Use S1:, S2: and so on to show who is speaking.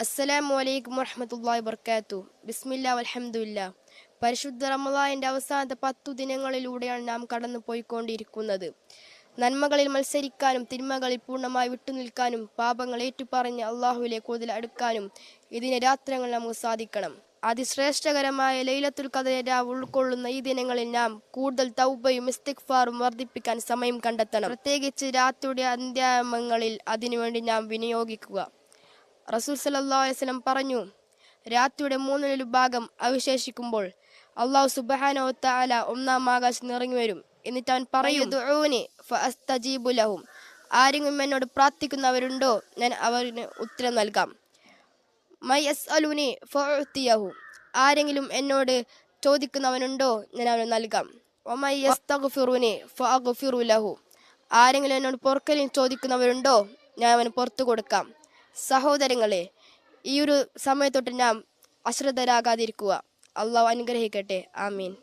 S1: അസ്സലാമു അലൈക്കും വറഹമത്തല്ലാഹി വർക്കാത്തു ബിസ്മില്ല അലഹമുല്ല പരിശുദ്ധ റമലായന്റെ അവസാനത്തെ പത്തു ദിനങ്ങളിലൂടെയാണ് നാം കടന്നു പോയിക്കൊണ്ടിരിക്കുന്നത് നന്മകളിൽ മത്സരിക്കാനും തിന്മകളിൽ പൂർണമായി വിട്ടുനിൽക്കാനും പാപങ്ങൾ ഏറ്റുപറഞ്ഞ് അള്ളാഹുവിലെ കൂടുതൽ അടുക്കാനും ഇതിനെ രാത്രങ്ങൾ നമുക്ക് സാധിക്കണം. അതിശ്രേഷ്ഠകരമായ ലൈലത്തുൽ ഖദർ ഉൾക്കൊള്ളുന്ന ഈ ദിനങ്ങളിൽ നാം കൂടുതൽ തൗബയും ഇസ്തിഗ്ഫാറും വർദ്ധിപ്പിക്കാൻ സമയം കണ്ടെത്തണം. പ്രത്യേകിച്ച് രാത്രിയുടെ അന്ത്യാമങ്ങളിൽ അതിനുവേണ്ടി നാം വിനിയോഗിക്കുക. റസൂൽ വസല്ലം പറഞ്ഞു രാത്രിയുടെ മൂന്നിലൊരു ഭാഗം അവശേഷിക്കുമ്പോൾ അള്ളാഹു സുബ്ഹാനഹു വതആല ഒന്നാം ആകാശത്ത് ഇറങ്ങി വരും. എന്നിട്ട് അവൻ പറയും "ദുഊനി ഫഅസ്തജീബു ലഹും. ആരെങ്കിലും എന്നോട് പ്രാർത്ഥിക്കുന്നവരുണ്ടോ? ഞാൻ അവരിന് ഉത്തരം നൽകാം. മൈ എസ് യസ്അലുനി ഫഉതിയഹു ആരെങ്കിലും എന്നോട് ചോദിക്കുന്നവനുണ്ടോ? ഞാൻ അവന് നൽകാം. വമൈ യസ്തഗ്ഫിറുനി ഫഅഗ്ഫിറു ലഹു. ആരെങ്കിലും എന്നോട് പുറക്കലിന് ചോദിക്കുന്നവരുണ്ടോ? ഞാൻ അവന് പുറത്തു കൊടുക്കാം. സഹോദരങ്ങളെ ഈ ഒരു സമയത്തൊട്ട് നാം അശ്രദ്ധരാകാതിരിക്കുക. അള്ളാഹു അനുഗ്രഹിക്കട്ടെ. ആമീൻ.